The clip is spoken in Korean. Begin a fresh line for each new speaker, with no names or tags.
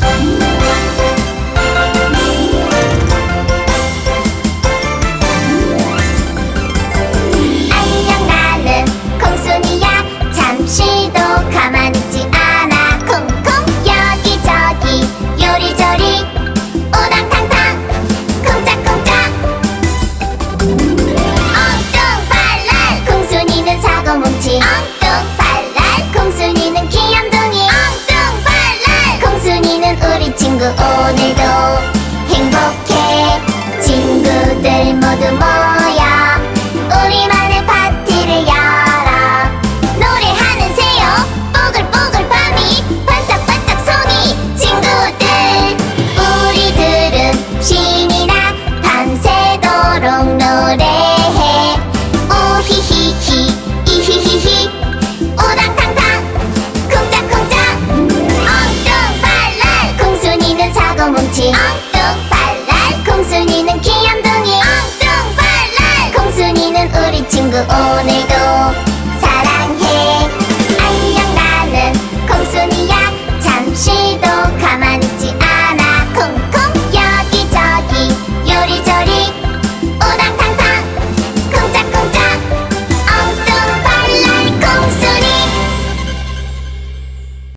Thank you. 친구 오늘도 행복해. 친구들 모두 모여 우리만의 파티를 열어. 노래하는 새요. 뽀글뽀글 밤이 반짝반짝 송이. 친구들 우리들은 신이 나 밤새도록 노래 グお願い